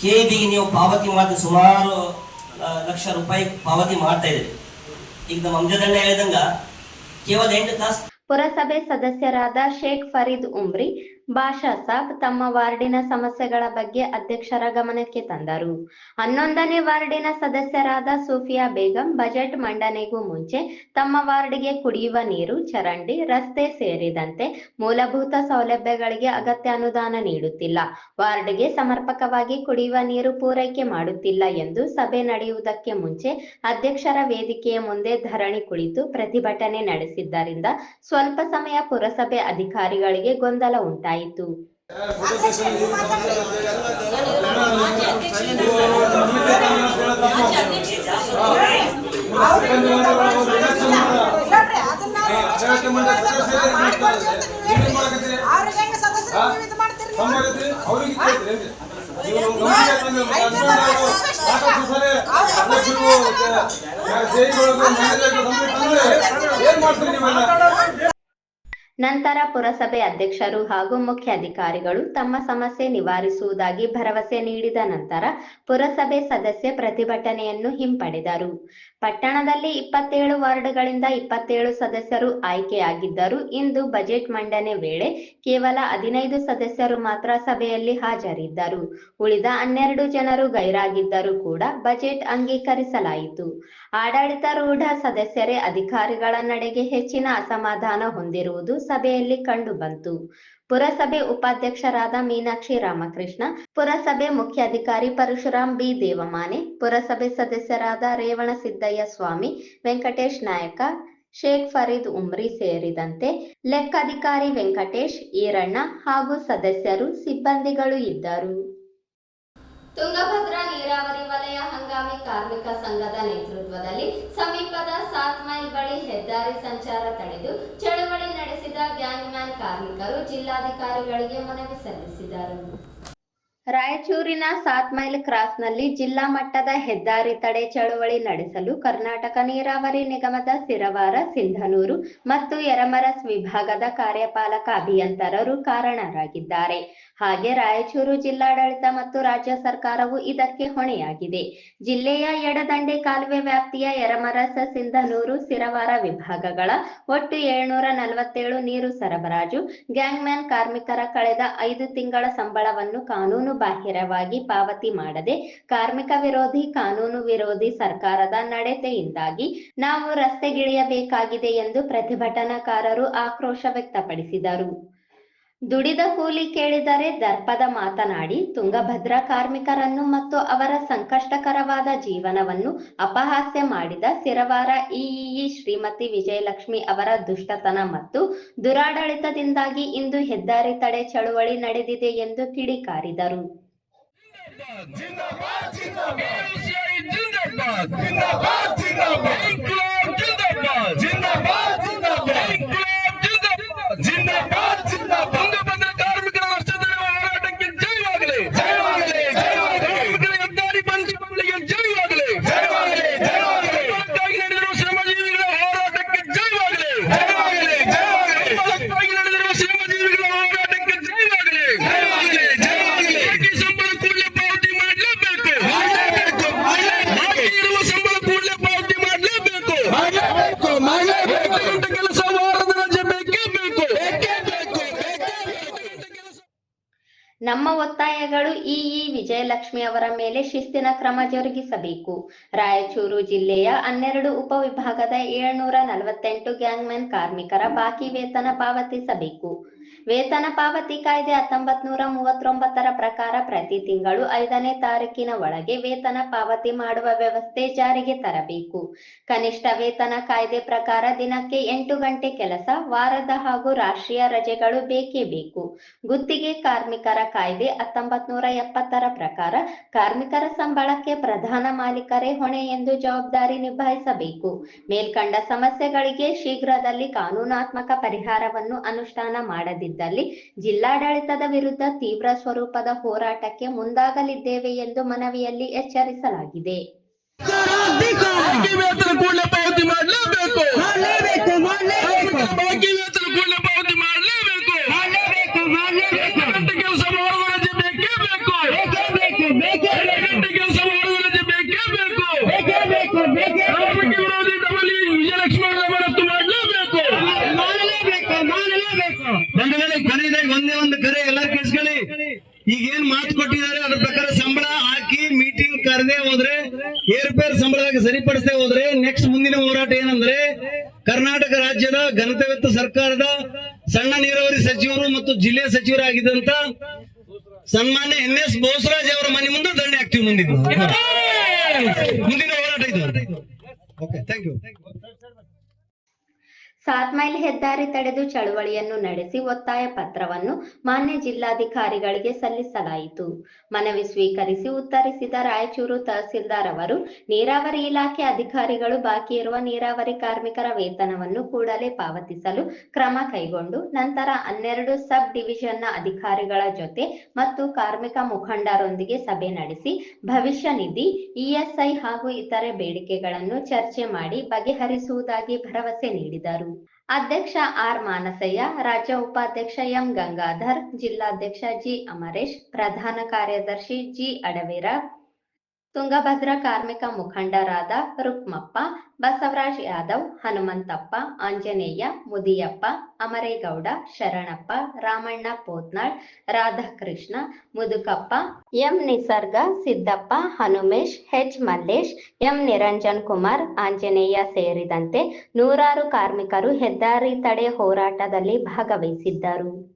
ಕೆ ಬಿಗೆ ನೀವು ಪಾವತಿ ಮಾಡಿದ ಸುಮಾರು ಲಕ್ಷ ರೂಪಾಯಿ ಪಾವತಿ ಮಾಡ್ತಾ ಇದ್ದೀರಿ. ಈಗ ನಮ್ಮ ಅಂಜದಣ್ಣ ಹೇಳಿದಂಗ ಕೇವಲ ಎಂಟು ತಾಸು ಪುರಸಭೆ ಸದಸ್ಯರಾದ ಶೇಖ್ ಫರೀದ್ ಉಮ್ರಿ ಬಾಷಾ ಸಾಬ್ ತಮ್ಮ ವಾರ್ಡಿನ ಸಮಸ್ಯೆಗಳ ಬಗ್ಗೆ ಅಧ್ಯಕ್ಷರ ಗಮನಕ್ಕೆ ತಂದರು. ಹನ್ನೊಂದನೇ ವಾರ್ಡಿನ ಸದಸ್ಯರಾದ ಸೂಫಿಯಾ ಬೇಗಂ, ಬಜೆಟ್ ಮಂಡನೆಗೂ ಮುಂಚೆ ತಮ್ಮ ವಾರ್ಡ್ಗೆ ಕುಡಿಯುವ ನೀರು, ಚರಂಡಿ, ರಸ್ತೆ ಸೇರಿದಂತೆ ಮೂಲಭೂತ ಸೌಲಭ್ಯಗಳಿಗೆ ಅಗತ್ಯ ಅನುದಾನ ನೀಡುತ್ತಿಲ್ಲ. ವಾರ್ಡ್ಗೆ ಸಮರ್ಪಕವಾಗಿ ಕುಡಿಯುವ ನೀರು ಪೂರೈಕೆ ಮಾಡುತ್ತಿಲ್ಲ ಎಂದು ಸಭೆ ನಡೆಯುವುದಕ್ಕೆ ಮುಂಚೆ ಅಧ್ಯಕ್ಷರ ವೇದಿಕೆಯ ಮುಂದೆ ಧರಣಿ ಕುಳಿತು ಪ್ರತಿಭಟನೆ ನಡೆಸಿದ್ದರಿಂದ ಸ್ವಲ್ಪ ಸಮಯ ಪುರಸಭೆ ಅಧಿಕಾರಿಗಳಿಗೆ ಗೊಂದಲ ಉಂಟಾಯಿತು. ತಂದ್ರೆ ಏನ್ ಮಾಡ್ತೀರಿ ನಂತರ ಪುರಸಭೆ ಅಧ್ಯಕ್ಷರು ಹಾಗೂ ಮುಖ್ಯ ಅಧಿಕಾರಿಗಳು ತಮ್ಮ ಸಮಸ್ಯೆ ನಿವಾರಿಸುವುದಾಗಿ ಭರವಸೆ ನೀಡಿದ ನಂತರ ಪುರಸಭೆ ಸದಸ್ಯ ಪ್ರತಿಭಟನೆಯನ್ನು ಹಿಂಪಡೆದರು. ಪಟ್ಟಣದಲ್ಲಿ ಇಪ್ಪತ್ತೇಳು ವಾರ್ಡ್ಗಳಿಂದ ಇಪ್ಪತ್ತೇಳು ಸದಸ್ಯರು ಆಯ್ಕೆಯಾಗಿದ್ದರು. ಇಂದು ಬಜೆಟ್ ಮಂಡನೆ ವೇಳೆ ಕೇವಲ ಹದಿನೈದು ಸದಸ್ಯರು ಮಾತ್ರ ಸಭೆಯಲ್ಲಿ ಹಾಜರಿದ್ದರು. ಉಳಿದ ಹನ್ನೆರಡು ಜನರು ಗೈರಾಗಿದ್ದರೂ ಕೂಡ ಬಜೆಟ್ ಅಂಗೀಕರಿಸಲಾಯಿತು. ಆಡಳಿತಾರೂಢ ಸದಸ್ಯರೇ ಅಧಿಕಾರಿಗಳ ನಡೆಗೆ ಹೆಚ್ಚಿನ ಅಸಮಾಧಾನ ಹೊಂದಿರುವುದು ಸಭೆಯಲ್ಲಿ ಕಂಡುಬಂತು ಪುರಸಭೆ ಉಪಾಧ್ಯಕ್ಷರಾದ ಮೀನಾಕ್ಷಿ ರಾಮಕೃಷ್ಣ, ಪುರಸಭೆ ಮುಖ್ಯಾಧಿಕಾರಿ ಪರಶುರಾಮ್ ಬಿ. ದೇವಮಾನೆ, ಪುರಸಭೆ ಸದಸ್ಯರಾದ ರೇವಣಸಿದ್ದಯ್ಯ ಸ್ವಾಮಿ, ವೆಂಕಟೇಶ್ ನಾಯಕ, ಶೇಖ್ ಫರೀದ್ ಉಮ್ರಿ ಸೇರಿದಂತೆ ಲೆಕ್ಕಾಧಿಕಾರಿ ವೆಂಕಟೇಶ್, ಈರಣ್ಣ ಹಾಗೂ ಸದಸ್ಯರು, ಸಿಬ್ಬಂದಿಗಳು ಇದ್ದರು. ತುಂಗಭದ್ರಾ ನೀರಾವರಿ ವಲಯ ಹಂಗಾಮಿ ಕಾರ್ಮಿಕ ಸಂಘದ ನೇತೃತ್ವದಲ್ಲಿ ಸಮೀಪದ ಸಾತ್ ಮೈಲ್ ಬಳಿ ಹೆದ್ದಾರಿ ಸಂಚಾರ ತಡೆದು ಚಳವಳಿ ನಡೆಸಿದ ಗ್ಯಾಂಗ್ಮ್ಯಾನ್ ಕಾರ್ಮಿಕರು ಜಿಲ್ಲಾಧಿಕಾರಿಗಳಿಗೆ ಮನವಿ ಸಲ್ಲಿಸಿದರು. ರಾಯಚೂರಿನ ಸಾತ್ ಮೈಲ್ ಕ್ರಾಸ್ನಲ್ಲಿ ಜಿಲ್ಲಾ ಮಟ್ಟದ ಹೆದ್ದಾರಿ ತಡೆ ಚಳವಳಿ ನಡೆಸಲು ಕರ್ನಾಟಕ ನೀರಾವರಿ ನಿಗಮದ ಸಿರವಾರ ಸಿಂಧನೂರು ಮತ್ತು ಯರಮರಸ್ ವಿಭಾಗದ ಕಾರ್ಯಪಾಲಕ ಅಭಿಯಂತರರು ಕಾರಣರಾಗಿದ್ದಾರೆ. ಹಾಗೆ ರಾಯಚೂರು ಜಿಲ್ಲಾಡಳಿತ ಮತ್ತು ರಾಜ್ಯ ಸರ್ಕಾರವು ಇದಕ್ಕೆ ಹೊಣೆಯಾಗಿದೆ. ಜಿಲ್ಲೆಯ ಎಡದಂಡೆ ಕಾಲುವೆ ವ್ಯಾಪ್ತಿಯ ಯರಮರಸ, ಸಿಂಧನೂರು ಸಿರವಾರ ವಿಭಾಗಗಳ ಒಟ್ಟು ಏಳ್ನೂರ ನಲವತ್ತೇಳು ನೀರು ಸರಬರಾಜು, ಗ್ಯಾಂಗ್ಮ್ಯಾನ್ ಕಾರ್ಮಿಕರ ಕಳೆದ ಐದು ತಿಂಗಳ ಸಂಬಳವನ್ನು ಕಾನೂನು ಬಾಹಿರವಾಗಿ ಪಾವತಿ ಮಾಡದೆ ಕಾರ್ಮಿಕ ವಿರೋಧಿ, ಕಾನೂನು ವಿರೋಧಿ ಸರ್ಕಾರದ ನಡತೆಯಿಂದಾಗಿ ನಾವು ರಸ್ತೆಗಿಳಿಯಬೇಕಾಗಿದೆ ಎಂದು ಪ್ರತಿಭಟನಾಕಾರರು ಆಕ್ರೋಶ ವ್ಯಕ್ತಪಡಿಸಿದರು. ದುಡಿದ ಕೂಲಿ ಕೇಳಿದರೆ ದರ್ಪದ ಮಾತನಾಡಿ ತುಂಗಭದ್ರಾ ಕಾರ್ಮಿಕರನ್ನು ಮತ್ತು ಅವರ ಸಂಕಷ್ಟಕರವಾದ ಜೀವನವನ್ನು ಅಪಹಾಸ್ಯ ಮಾಡಿದ ಸಿರವಾರ ಇಇಇ ಶ್ರೀಮತಿ ವಿಜಯಲಕ್ಷ್ಮಿ ಅವರ ದುಷ್ಟತನ ಮತ್ತು ದುರಾಡಳಿತದಿಂದಾಗಿ ಇಂದು ಹೆದ್ದಾರಿ ತಡೆ ಚಳುವಳಿ ನಡೆದಿದೆ ಎಂದು ಕಿಡಿಕಾರಿದರು. ಜಿಂದಾಬಾದ್ ಜಿಂದಾಬಾದ್ ಜಿಂದಾಬಾದ್ ಜಿಂದಾಬಾದ್ ಜಿಂದಾಬಾದ್. ನಮ್ಮ ಈ ವಿಜಯಲಕ್ಷ್ಮಿ ಅವರ ಮೇಲೆ ಶಿಸ್ತಿನ ಕ್ರಮ ಜರುಗಿಸಬೇಕು. ರಾಯಚೂರು ಜಿಲ್ಲೆಯ ಹನ್ನೆರಡು ಉಪವಿಭಾಗದ ಏಳ್ನೂರ ನಲವತ್ತೆಂಟು ಗ್ಯಾಂಗ್ಮನ್ ಕಾರ್ಮಿಕರ ಬಾಕಿ ವೇತನ ಪಾವತಿಸಬೇಕು. ವೇತನ ಪಾವತಿ ಕಾಯ್ದೆ ಹತ್ತೊಂಬತ್ ನೂರ ಮೂವತ್ತೊಂಬತ್ತರ ಪ್ರಕಾರ ಪ್ರತಿ ತಿಂಗಳು ಐದನೇ ತಾರೀಕಿನ ಒಳಗೆ ವೇತನ ಪಾವತಿ ಮಾಡುವ ವ್ಯವಸ್ಥೆ ಜಾರಿಗೆ ತರಬೇಕು. ಕನಿಷ್ಠ ವೇತನ ಕಾಯ್ದೆ ಪ್ರಕಾರ ದಿನಕ್ಕೆ ಎಂಟು ಗಂಟೆ ಕೆಲಸ, ವಾರದ ಹಾಗೂ ರಾಷ್ಟ್ರೀಯ ರಜೆಗಳು ಬೇಕೇ ಬೇಕು. ಗುತ್ತಿಗೆ ಕಾರ್ಮಿಕರ ಕಾಯ್ದೆ ಹತ್ತೊಂಬತ್ ನೂರ ಎಪ್ಪತ್ತರ ಪ್ರಕಾರ ಕಾರ್ಮಿಕರ ಸಂಬಳಕ್ಕೆ ಪ್ರಧಾನ ಮಾಲೀಕರೇ ಹೊಣೆ ಎಂದು ಜವಾಬ್ದಾರಿ ನಿಭಾಯಿಸಬೇಕು. ಮೇಲ್ಕಂಡ ಸಮಸ್ಯೆಗಳಿಗೆ ಶೀಘ್ರದಲ್ಲಿ ಕಾನೂನಾತ್ಮಕ ಪರಿಹಾರವನ್ನು ಅನುಷ್ಠಾನ ಮಾಡದಿದ್ದಲ್ಲಿ ಜಿಲ್ಲಾಡಳಿತದ ವಿರುದ್ಧ ತೀವ್ರ ಸ್ವರೂಪದ ಹೋರಾಟಕ್ಕೆ ಮುಂದಾಗಲಿದ್ದೇವೆ ಎಂದು ಮನವಿಯಲ್ಲಿ ಎಚ್ಚರಿಸಲಾಗಿದೆ. ಬಾಕಿ ವೇತನ ಕೂಡಲೇ ಪಾವತಿ ಮಾಡಲೇಬೇಕು ಮಾಡಲೇಬೇಕು ಮಾಡಲೇಬೇಕು ಬಾಕಿ ವೇತನ ಕೂಡಲೇ ಪಾವತಿ ಮಾಡಲೇಬೇಕು ಮಾಡಲೇಬೇಕು ಮಾಡಲೇಬೇಕು ಗಂಟೆ ಕೆಲಸ ಮಾಡುವ ರಜೆ ಬೇಕೇ ಬೇಕು ಬೇಕೇ ಬೇಕು ಬೇಕೇ ಗಂಟೆ ಕೆಲಸ ಮಾಡುವ ರಜೆ ಬೇಕೇ ಬೇಕು ಬೇಕೇ ಬೇಕು ಬೇಕೇ ಕಾರ್ಮಿಕ ವಿರೋಧಿ ಡಬಲ್ ವಿಜಯಲಕ್ಷ್ಮಿ ಅವರ ರದ್ದು ಮಾಡಲೇಬೇಕು ಮಾಡಲೇಬೇಕು ಮಾಡಲೇಬೇಕು ಬಂಧುಗಳೇ ಕೊನೆಯದಾಗಿ ಒಂದೇ ಒಂದು ಕರೆ ಎಲ್ಲರೂ ಕೇಳಿಸ್ಕೊಳ್ಳಿ ಈಗ ಏನ್ ಮಾತು ಕೊಟ್ಟಿದ್ದಾರೆ ಅದ್ರ ಪ್ರಕಾರ ಸಂಬಳ ಹಾಕಿ ಮೀಟಿಂಗ್ ಕರೆದೇ ಹೋದ್ರೆ ಸಂಬಳದಾಗ ಸರಿಪಡಿಸದೆ ಹೋದ್ರೆ ನೆಕ್ಸ್ಟ್ ಮುಂದಿನ ಹೋರಾಟ ಏನಂದ್ರೆ ಕರ್ನಾಟಕ ರಾಜ್ಯದ ಘನತೆವೆತ್ತ ಸರ್ಕಾರದ ಸಣ್ಣ ನೀರಾವರಿ ಸಚಿವರು ಮತ್ತು ಜಿಲ್ಲೆ ಸಚಿವರಾಗಿದ್ದಂತ ಸನ್ಮಾನ್ಯ ಎನ್ ಎಸ್ ಬೋಸರಾಜ್ ಅವರ ಮನೆ ಮುಂದೆ ದಂಡೆ ಹಾಕ್ತಿವಿ ಮುಂದಿದ್ದು ಮುಂದಿನ ಹೋರಾಟ ಇದು. Okay thank you Saat mile ಹೆದ್ದಾರಿ ತಡೆದು ಚಳುವಳಿಯನ್ನು ನಡೆಸಿ ಒತ್ತಾಯ ಪತ್ರವನ್ನು ಮಾನ್ಯ ಜಿಲ್ಲಾಧಿಕಾರಿಗಳಿಗೆ ಸಲ್ಲಿಸಲಾಯಿತು. ಮನವಿ ಸ್ವೀಕರಿಸಿ ಉತ್ತರಿಸಿದ ರಾಯಚೂರು ತಹಸೀಲ್ದಾರ್ ಅವರು, ನೀರಾವರಿ ಇಲಾಖೆ ಅಧಿಕಾರಿಗಳು ಬಾಕಿ ಇರುವ ನೀರಾವರಿ ಕಾರ್ಮಿಕರ ವೇತನವನ್ನು ಕೂಡಲೇ ಪಾವತಿಸಲು ಕ್ರಮ ಕೈಗೊಂಡು, ನಂತರ ಹನ್ನೆರಡು ಸಬ್ ಡಿವಿಷನ್ನ ಅಧಿಕಾರಿಗಳ ಜೊತೆ ಮತ್ತು ಕಾರ್ಮಿಕ ಮುಖಂಡರೊಂದಿಗೆ ಸಭೆ ನಡೆಸಿ, ಭವಿಷ್ಯ ನಿಧಿ ಇಎಸ್ಐ ಹಾಗೂ ಇತರೆ ಬೇಡಿಕೆಗಳನ್ನು ಚರ್ಚೆ ಮಾಡಿ ಬಗೆಹರಿಸುವುದಾಗಿ ಭರವಸೆ ನೀಡಿದರು. ಅಧ್ಯಕ್ಷ ಆರ್ ಮಾನಸಯ್ಯ ರಾಜ್ಯ ಉಪಾಧ್ಯಕ್ಷ ಎಂ ಗಂಗಾಧರ್ ಜಿಲ್ಲಾಧ್ಯಕ್ಷ ಜಿ ಅಮರೇಶ್ ಪ್ರಧಾನ ಕಾರ್ಯದರ್ಶಿ ಜಿ ಅಡವಿರ ತುಂಗಭದ್ರಾ ಕಾರ್ಮಿಕ, ಮುಖಂಡರಾದ Rukmappa, Basavaraj Yadav, Hanumanthappa, Anjaneya, Mudiyappa, Amaregowda, Sharanappa, Ramanna Potnal, Radhakrishna, Mudukappa, M Nisarga, Siddappa, Hanumesh, H Mallesh, M Niranjan Kumar, Anjaneya ಸೇರಿದಂತೆ ನೂರಾರು ಕಾರ್ಮಿಕರು ಹೆದ್ದಾರಿ ತಡೆ ಹೋರಾಟದಲ್ಲಿ ಭಾಗವಹಿಸಿದ್ದರು.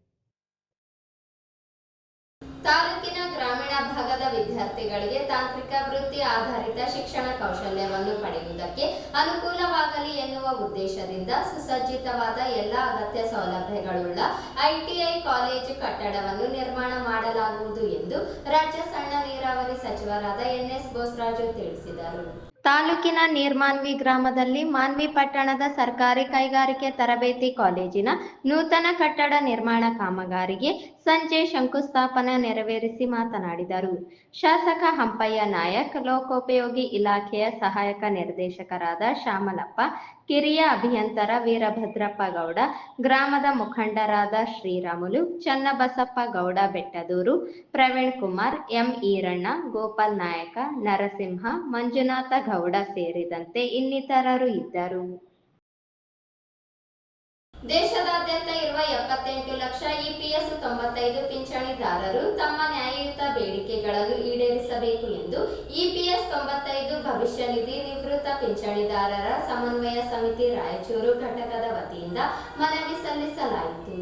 ತಾಲೂಕಿನ ಗ್ರಾಮೀಣ ಭಾಗದ ವಿದ್ಯಾರ್ಥಿಗಳಿಗೆ ತಾಂತ್ರಿಕ ವೃತ್ತಿ ಆಧಾರಿತ ಶಿಕ್ಷಣ ಕೌಶಲ್ಯವನ್ನು ಪಡೆಯುವುದಕ್ಕೆ ಅನುಕೂಲವಾಗಲಿ ಎನ್ನುವ ಉದ್ದೇಶದಿಂದ ಸುಸಜ್ಜಿತವಾದ ಎಲ್ಲ ಅಗತ್ಯ ಸೌಲಭ್ಯಗಳುಳ್ಳ ಐಟಿಐ ಕಾಲೇಜು ಕಟ್ಟಡವನ್ನು ನಿರ್ಮಾಣ ಮಾಡಲಾಗುವುದು ಎಂದು ರಾಜ್ಯ ಸಣ್ಣ ನೀರಾವರಿ ಸಚಿವರಾದ ಎನ್ಎಸ್ ಬೋಸರಾಜು ತಿಳಿಸಿದರು. ತಾಲೂಕಿನ ನೀರ್ಮಾನ್ವಿ ಗ್ರಾಮದಲ್ಲಿ ಮಾನ್ವಿ ಪಟ್ಟಣದ ಸರ್ಕಾರಿ ಕೈಗಾರಿಕೆ ತರಬೇತಿ ಕಾಲೇಜಿನ ನೂತನ ಕಟ್ಟಡ ನಿರ್ಮಾಣ ಕಾಮಗಾರಿಗೆ ಸಂಜೆ ಶಂಕುಸ್ಥಾಪನೆ ನೆರವೇರಿಸಿ ಮಾತನಾಡಿದರು. ಶಾಸಕ ಹಂಪಯ್ಯ ನಾಯಕ್, ಲೋಕೋಪಯೋಗಿ ಇಲಾಖೆಯ ಸಹಾಯಕ ನಿರ್ದೇಶಕರಾದ ಶ್ಯಾಮಲಪ್ಪ, ಕಿರಿಯ ಅಭಿಯಂತರ ವೀರಭದ್ರಪ್ಪ ಗೌಡ, ಗ್ರಾಮದ ಮುಖಂಡರಾದ ಶ್ರೀರಾಮುಲು, ಚನ್ನಬಸಪ್ಪ ಗೌಡ ಬೆಟ್ಟದೂರು, ಪ್ರವೀಣ್ ಕುಮಾರ್, ಎಂ ಈರಣ್ಣ, ಗೋಪಾಲ್ ನಾಯಕ, ನರಸಿಂಹ, ಮಂಜುನಾಥ ಗೌಡ ಸೇರಿದಂತೆ ಇನ್ನಿತರರು ಇದ್ದರು. ದೇಶದಾದ್ಯಂತ ಇರುವ ಎಪ್ಪತ್ತೆಂಟು ಲಕ್ಷ ಇಪಿಎಸ್ ತೊಂಬತ್ತೈದು ಪಿಂಚಣಿದಾರರು ತಮ್ಮ ನ್ಯಾಯಯುತ ಬೇಡಿಕೆಗಳನ್ನು ಈಡೇರಿಸಬೇಕು ಎಂದು ಇಪಿಎಸ್ ತೊಂಬತ್ತೈದು ಭವಿಷ್ಯ ನಿಧಿ ನಿವೃತ್ತ ಪಿಂಚಣಿದಾರರ ಸಮನ್ವಯ ಸಮಿತಿ ರಾಯಚೂರು ಘಟಕದ ವತಿಯಿಂದ ಮನವಿ ಸಲ್ಲಿಸಲಾಯಿತು.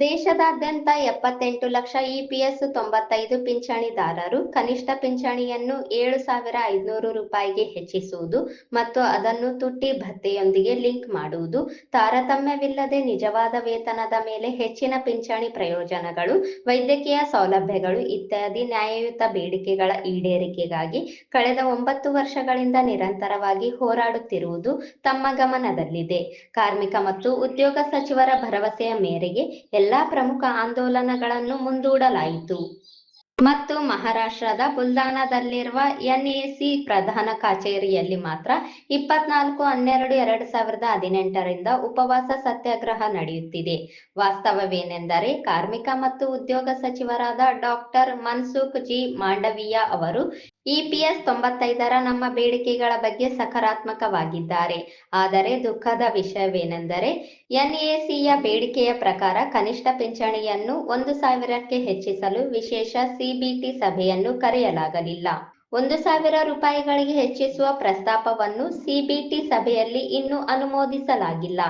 ದೇಶದಾದ್ಯಂತ ಎಪ್ಪತ್ತೆಂಟು ಲಕ್ಷ ಇಪಿಎಸ್ ತೊಂಬತ್ತೈದು ಪಿಂಚಣಿದಾರರು ಕನಿಷ್ಠ ಪಿಂಚಣಿಯನ್ನು ಏಳು ಸಾವಿರ ಐದುನೂರು ರೂಪಾಯಿಗೆ ಹೆಚ್ಚಿಸುವುದು ಮತ್ತು ಅದನ್ನು ತುಟ್ಟಿ ಭತ್ಯೆಯೊಂದಿಗೆ ಲಿಂಕ್ ಮಾಡುವುದು, ತಾರತಮ್ಯವಿಲ್ಲದೆ ನಿಜವಾದ ವೇತನದ ಮೇಲೆ ಹೆಚ್ಚಿನ ಪಿಂಚಣಿ ಪ್ರಯೋಜನಗಳು, ವೈದ್ಯಕೀಯ ಸೌಲಭ್ಯಗಳು ಇತ್ಯಾದಿ ನ್ಯಾಯಯುತ ಬೇಡಿಕೆಗಳ ಈಡೇರಿಕೆಗಾಗಿ ಕಳೆದ ಒಂಬತ್ತು ವರ್ಷಗಳಿಂದ ನಿರಂತರವಾಗಿ ಹೋರಾಡುತ್ತಿರುವುದು ತಮ್ಮ ಗಮನದಲ್ಲಿದೆ. ಕಾರ್ಮಿಕ ಮತ್ತು ಉದ್ಯೋಗ ಸಚಿವರ ಭರವಸೆಯ ಮೇರೆಗೆ ಎಲ್ಲಾ ಪ್ರಮುಖ ಆಂದೋಲನಗಳನ್ನು ಮುಂದೂಡಲಾಯಿತು. ಮತ್ತು ಮಹಾರಾಷ್ಟ್ರದ ಬುಲ್ದಾನದಲ್ಲಿರುವ ಎನ್ಎಸಿ ಪ್ರಧಾನ ಕಚೇರಿಯಲ್ಲಿ ಮಾತ್ರ ಇಪ್ಪತ್ನಾಲ್ಕು, ಹನ್ನೆರಡು, ಎರಡು ಸಾವಿರದ ಹದಿನೆಂಟರಿಂದ ಉಪವಾಸ ಸತ್ಯಾಗ್ರಹ ನಡೆಯುತ್ತಿದೆ. ವಾಸ್ತವವೇನೆಂದರೆ ಕಾರ್ಮಿಕ ಮತ್ತು ಉದ್ಯೋಗ ಸಚಿವರಾದ ಡಾಕ್ಟರ್ ಮನ್ಸುಖ್ ಜಿ. ಮಾಂಡವೀಯ ಅವರು ಇಪಿಎಸ್ ತೊಂಬತ್ತೈದರ ನಮ್ಮ ಬೇಡಿಕೆಗಳ ಬಗ್ಗೆ ಸಕಾರಾತ್ಮಕವಾಗಿದ್ದಾರೆ. ಆದರೆ ದುಃಖದ ವಿಷಯವೇನೆಂದರೆ ಎನ್ಎಸಿಯ ಬೇಡಿಕೆಯ ಪ್ರಕಾರ ಕನಿಷ್ಠ ಪಿಂಚಣಿಯನ್ನು ಒಂದು ಸಾವಿರಕ್ಕೆ ಹೆಚ್ಚಿಸಲು ವಿಶೇಷ ಸಿಬಿಟಿ ಸಭೆಯನ್ನು ಕರೆಯಲಾಗಲಿಲ್ಲ. ಒಂದು ಸಾವಿರ ರೂಪಾಯಿಗಳಿಗೆ ಹೆಚ್ಚಿಸುವ ಪ್ರಸ್ತಾಪವನ್ನು ಸಿಬಿಟಿ ಸಭೆಯಲ್ಲಿ ಇನ್ನೂ ಅನುಮೋದಿಸಲಾಗಿಲ್ಲ.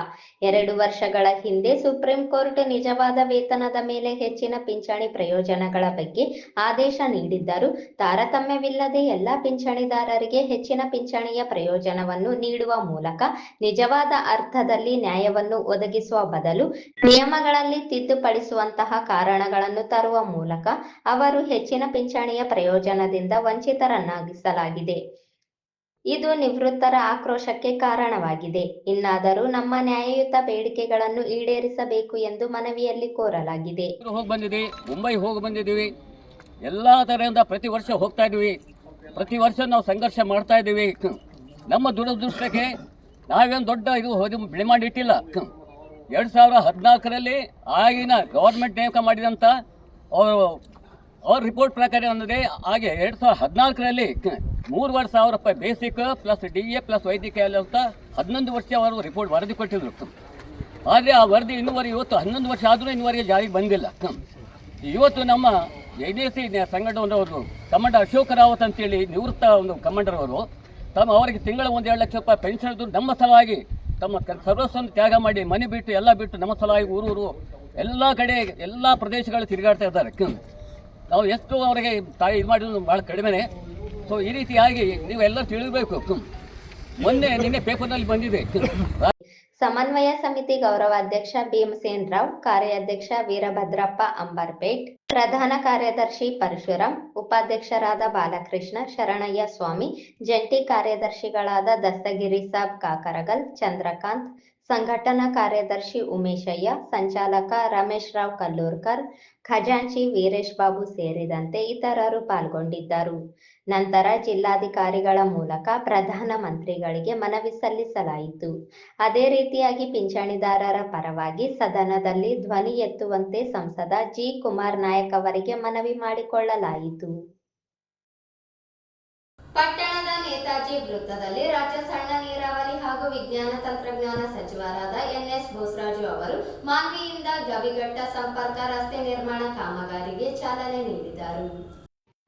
ಎರಡು ವರ್ಷಗಳ ಹಿಂದೆ ಸುಪ್ರೀಂ ಕೋರ್ಟ್ ನಿಜವಾದ ವೇತನದ ಮೇಲೆ ಹೆಚ್ಚಿನ ಪಿಂಚಣಿ ಪ್ರಯೋಜನಗಳ ಬಗ್ಗೆ ಆದೇಶ ನೀಡಿದ್ದರೂ ತಾರತಮ್ಯವಿಲ್ಲದೆ ಎಲ್ಲ ಪಿಂಚಣಿದಾರರಿಗೆ ಹೆಚ್ಚಿನ ಪಿಂಚಣಿಯ ಪ್ರಯೋಜನವನ್ನು ನೀಡುವ ಮೂಲಕ ನಿಜವಾದ ಅರ್ಥದಲ್ಲಿ ನ್ಯಾಯವನ್ನು ಒದಗಿಸುವ ಬದಲು ನಿಯಮಗಳಲ್ಲಿ ತಿದ್ದುಪಡಿಸುವಂತಹ ಕಾರಣಗಳನ್ನು ತರುವ ಮೂಲಕ ಅವರು ಹೆಚ್ಚಿನ ಪಿಂಚಣಿಯ ಪ್ರಯೋಜನದಿಂದ ವಂಚಿತರನ್ನಾಗಿಸಲಾಗಿದೆ ಇದು ನಿವೃತ್ತರ ಆಕ್ರೋಶಕ್ಕೆ ಕಾರಣವಾಗಿದೆ. ಇನ್ನಾದರೂ ನಮ್ಮ ನ್ಯಾಯಯುತ ಬೇಡಿಕೆಗಳನ್ನು ಈಡೇರಿಸಬೇಕು ಎಂದು ಮನವಿಯಲ್ಲಿ ಕೋರಲಾಗಿದೆ. ಹೋಗಿ ಬಂದಿದ್ದೀವಿ. ಮುಂಬೈ ಹೋಗಿ ಬಂದಿದ್ದೀವಿ. ಎಲ್ಲ ಥರದಿಂದ ಪ್ರತಿ ವರ್ಷ ಹೋಗ್ತಾ ಇದೀವಿ ಪ್ರತಿ ವರ್ಷ ನಾವು ಸಂಘರ್ಷ ಮಾಡ್ತಾ ಇದ್ದೀವಿ. ನಮ್ಮ ದುರದೃಷ್ಟಕ್ಕೆ ನಾವೇನು ದೊಡ್ಡ ಇದು ಹೋಗಿ ಬೆಳೆ ಮಾಡಿಟ್ಟಿಲ್ಲ ಎರಡ್ ಸಾವಿರ ಹದಿನಾಲ್ಕರಲ್ಲಿ ಆಗಿನ ಗೌರ್ಮೆಂಟ್ ನೇಮಕ ಮಾಡಿದಂಥ ಅವರು ರಿಪೋರ್ಟ್ ಪ್ರಕಾರ ಅನ್ನೋದೇ ಹಾಗೆ ಎರಡು ಸಾವಿರದ ಹದಿನಾಲ್ಕರಲ್ಲಿ ಮೂರುವರೆ ಸಾವಿರ ರೂಪಾಯಿ basic plus D A plus ವೈದ್ಯಕೀಯ ಅಂತ ಹನ್ನೊಂದು ವರ್ಷ ಅವರು ರಿಪೋರ್ಟ್ ವರದಿ ಕೊಟ್ಟಿದ್ರು. ಆದರೆ ಆ ವರದಿ ಇನ್ನೂವರೆ, ಇವತ್ತು ಹನ್ನೊಂದು ವರ್ಷ ಆದರೂ ಇನ್ನುವರೆಗೆ ಜಾರಿಗೆ ಬಂದಿಲ್ಲ. ಇವತ್ತು ನಮ್ಮ ಎ ಸಿ ಸಂಘಟನೆಯವರು ಕಮಾಂಡರ್ ಅಶೋಕ್ ರಾವತ್ ಅಂತೇಳಿ ನಿವೃತ್ತ ಒಂದು ಕಮಾಂಡರ್ ಅವರು ತಮ್ಮ ಅವರಿಗೆ ತಿಂಗಳ ಒಂದು ಎರಡು ಲಕ್ಷ ರೂಪಾಯಿ ಪೆನ್ಷನ್ ನಮ್ಮ ಸಲುವಾಗಿ ತಮ್ಮ ಸರ್ವಸ್ವನ್ನು ತ್ಯಾಗ ಮಾಡಿ ಮನೆ ಬಿಟ್ಟು ಎಲ್ಲ ಬಿಟ್ಟು ನಮ್ಮ ಸಲುವಾಗಿ ಊರೂರು ಎಲ್ಲ ಕಡೆ, ಎಲ್ಲ ಪ್ರದೇಶಗಳು ತಿರುಗಾಡ್ತಾ ಇದ್ದಾರೆ. ನಾವು ಎಷ್ಟು ಅವರಿಗೆ ತಾಯಿ ಇದು ಮಾಡಿದ್ರು ಭಾಳ ಕಡಿಮೆನೆ. ಸೊ ಈ ರೀತಿಯಾಗಿ ನೀವೆಲ್ಲ ತಿಳಿಬೇಕು. ಮೊನ್ನೆ ನಿನ್ನೆ ಪೇಪರ್ನಲ್ಲಿ ಬಂದಿದೆ. ಸಮನ್ವಯ ಸಮಿತಿ ಗೌರವಾಧ್ಯಕ್ಷ ಭೀಮಸೇನ್ ರಾವ್, ಕಾರ್ಯಾಧ್ಯಕ್ಷ ವೀರಭದ್ರಪ್ಪ ಅಂಬರ್ಪೇಟ್, ಪ್ರಧಾನ ಕಾರ್ಯದರ್ಶಿ ಪರಶುರಾಮ್, ಉಪಾಧ್ಯಕ್ಷರಾದ ಬಾಲಕೃಷ್ಣ ಶರಣಯ್ಯ ಸ್ವಾಮಿ, ಜಂಟಿ ಕಾರ್ಯದರ್ಶಿಗಳಾದ ದಸ್ತಗಿರಿ ಸಾಬ್ ಕಾಕರಗಲ್, ಚಂದ್ರಕಾಂತ್ ಸಂಘಟನಾ ಕಾರ್ಯದರ್ಶಿ ಉಮೇಶಯ್ಯ, ಸಂಚಾಲಕ ರಮೇಶ್ ರಾವ್ ಕಲ್ಲೂರ್ಕರ್, ಖಜಾಂಚಿ ವೀರೇಶ್ ಬಾಬು ಸೇರಿದಂತೆ ಇತರರು ಪಾಲ್ಗೊಂಡಿದ್ದರು. ನಂತರ ಜಿಲ್ಲಾಧಿಕಾರಿಗಳ ಮೂಲಕ ಪ್ರಧಾನ ಮಂತ್ರಿಗಳಿಗೆ ಮನವಿ ಸಲ್ಲಿಸಲಾಯಿತು. ಅದೇ ರೀತಿಯಾಗಿ ಪಿಂಚಣಿದಾರರ ಪರವಾಗಿ ಸದನದಲ್ಲಿ ಧ್ವನಿ ಎತ್ತುವಂತೆ ಸಂಸದ ಜಿ. ಕುಮಾರ್ ನಾಯಕ್ ಅವರಿಗೆ ಮನವಿ ಮಾಡಿಕೊಳ್ಳಲಾಯಿತು. ನೇತಾಜಿ ವೃತ್ತದಲ್ಲಿ ರಾಜ್ಯ ಸಣ್ಣ ನೀರಾವರಿ ಹಾಗೂ ವಿಜ್ಞಾನ ತಂತ್ರಜ್ಞಾನ ಸಚಿವರಾದ ಎನ್ ಎಸ್ ಬೋಸರಾಜು ಅವರು ಮಾನ್ವಿಯಿಂದ ಗವಿಘಟ್ಟ ಸಂಪರ್ಕ ರಸ್ತೆ ನಿರ್ಮಾಣ ಕಾಮಗಾರಿಗೆ ಚಾಲನೆ ನೀಡಿದರು.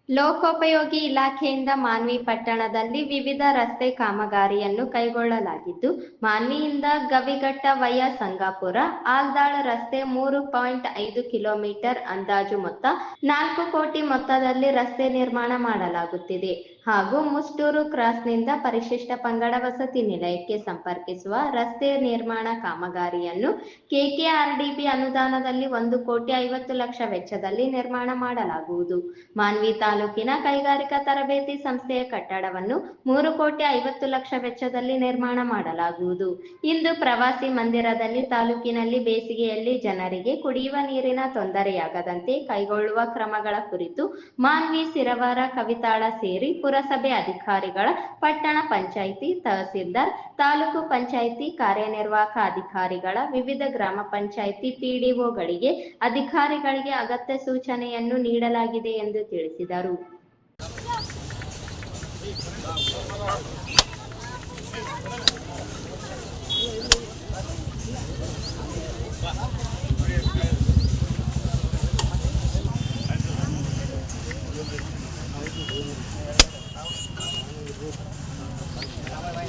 ಲೋಕೋಪಯೋಗಿ ಇಲಾಖೆಯಿಂದ ಮಾನ್ವಿ ಪಟ್ಟಣದಲ್ಲಿ ವಿವಿಧ ರಸ್ತೆ ಕಾಮಗಾರಿಯನ್ನು ಕೈಗೊಳ್ಳಲಾಗಿದ್ದು, ಮಾನ್ವಿಯಿಂದ ಗವಿಘಟ್ಟ ವಯ ಸಂಗಾಪುರ, ಆಲ್ದಾಳ ರಸ್ತೆ ಮೂರು ಪಾಯಿಂಟ್ ಐದು ಕಿಲೋಮೀಟರ್ ಅಂದಾಜು ಮೊತ್ತ ನಾಲ್ಕು ಕೋಟಿ ಮೊತ್ತದಲ್ಲಿ ರಸ್ತೆ ನಿರ್ಮಾಣ ಮಾಡಲಾಗುತ್ತಿದೆ. ಹಾಗೂ ಮುಸ್ಟೂರು ಕ್ರಾಸ್ನಿಂದ ಪರಿಶಿಷ್ಟ ಪಂಗಡ ವಸತಿ ನಿಲಯಕ್ಕೆ ಸಂಪರ್ಕಿಸುವ ರಸ್ತೆ ನಿರ್ಮಾಣ ಕಾಮಗಾರಿಯನ್ನು ಕೆಕೆಆರ್ಡಿಬಿ ಅನುದಾನದಲ್ಲಿ ಒಂದು ಕೋಟಿ ಐವತ್ತು ಲಕ್ಷ ವೆಚ್ಚದಲ್ಲಿ ನಿರ್ಮಾಣ ಮಾಡಲಾಗುವುದು. ಮಾನ್ವಿ ತಾಲೂಕಿನ ಕೈಗಾರಿಕಾ ತರಬೇತಿ ಸಂಸ್ಥೆಯ ಕಟ್ಟಡವನ್ನು ಮೂರು ಕೋಟಿ ಐವತ್ತು ಲಕ್ಷ ವೆಚ್ಚದಲ್ಲಿ ನಿರ್ಮಾಣ ಮಾಡಲಾಗುವುದು. ಇಂದು ಪ್ರವಾಸಿ ಮಂದಿರದಲ್ಲಿ ತಾಲೂಕಿನಲ್ಲಿ ಬೇಸಿಗೆಯಲ್ಲಿ ಜನರಿಗೆ ಕುಡಿಯುವ ನೀರಿನ ತೊಂದರೆಯಾಗದಂತೆ ಕೈಗೊಳ್ಳುವ ಕ್ರಮಗಳ ಕುರಿತು ಮಾನ್ವಿ ಸಿರವಾರ ಕವಿತಾಳ ಸೇರಿ ಪುರಸಭೆ ಅಧಿಕಾರಿಗಳ ಪಟ್ಟಣ ಪಂಚಾಯಿತಿ ತಹಸೀಲ್ದಾರ್, ತಾಲೂಕು ಪಂಚಾಯಿತಿ ಕಾರ್ಯನಿರ್ವಾಹಕ ಅಧಿಕಾರಿಗಳ, ವಿವಿಧ ಗ್ರಾಮ ಪಂಚಾಯಿತಿ ಪಿಡಿಒಗಳಿಗೆ ಅಧಿಕಾರಿಗಳಿಗೆ ಅಗತ್ಯ ಸೂಚನೆಯನ್ನು ನೀಡಲಾಗಿದೆ ಎಂದು ತಿಳಿಸಿದರು.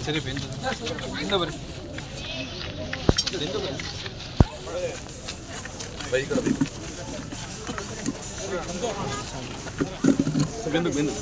ಸರಿ ಬೆಂದು ಹಿಂದ ಬರ್ರಿ. ಬೆಂದು ಬೆಂದು.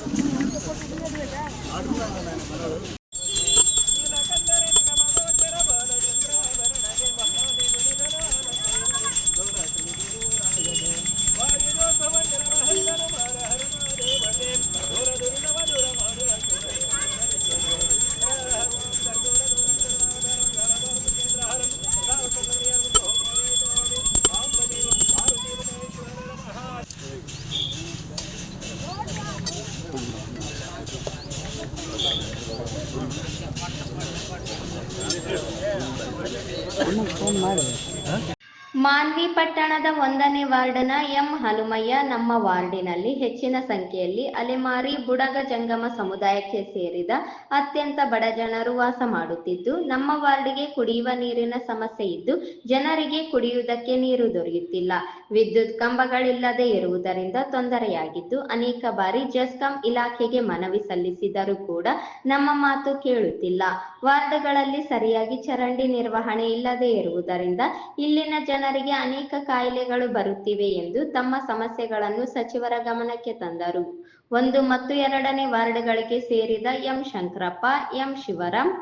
ಮಾನ್ವಿ ಪಟ್ಟಣದ ಒಂದನೇ ವಾರ್ಡ್ನ ಎಂ ಹನುಮಯ್ಯ ನಮ್ಮ ವಾರ್ಡಿನಲ್ಲಿ ಹೆಚ್ಚಿನ ಸಂಖ್ಯೆಯಲ್ಲಿ ಅಲೆಮಾರಿ ಬುಡಗ ಜಂಗಮ ಸಮುದಾಯಕ್ಕೆ ಸೇರಿದ ಅತ್ಯಂತ ಬಡ ಜನರು ವಾಸ ಮಾಡುತ್ತಿದ್ದು, ನಮ್ಮ ವಾರ್ಡಿಗೆ ಕುಡಿಯುವ ನೀರಿನ ಸಮಸ್ಯೆ ಇದ್ದು ಜನರಿಗೆ ಕುಡಿಯುವುದಕ್ಕೆ ನೀರು ದೊರೆಯುತ್ತಿಲ್ಲ. ವಿದ್ಯುತ್ ಕಂಬಗಳಿಲ್ಲದೆ ಇರುವುದರಿಂದ ತೊಂದರೆಯಾಗಿದ್ದು, ಅನೇಕ ಬಾರಿ ಜೆಸ್ಕಾಂ ಇಲಾಖೆಗೆ ಮನವಿ ಸಲ್ಲಿಸಿದರೂ ಕೂಡ ನಮ್ಮ ಮಾತು ಕೇಳುತ್ತಿಲ್ಲ. ವಾರ್ಡ್ಗಳಲ್ಲಿ ಸರಿಯಾಗಿ ಚರಂಡಿ ನಿರ್ವಹಣೆ ಇಲ್ಲದೆ ಇರುವುದರಿಂದ ಇಲ್ಲಿನ ಜನರಿಗೆ ಅನೇಕ ಕಾಯಿಲೆಗಳು ಬರುತ್ತಿವೆ ಎಂದು ತಮ್ಮ ಸಮಸ್ಯೆಗಳನ್ನು ಸಚಿವರ ಗಮನಕ್ಕೆ ತಂದರು. ಒಂದು ಮತ್ತು ಎರಡನೇ ವಾರ್ಡ್ಗಳಿಗೆ ಸೇರಿದ ಎಂ ಶಂಕರಪ್ಪ, ಎಂ ಶಿವರಾಮ್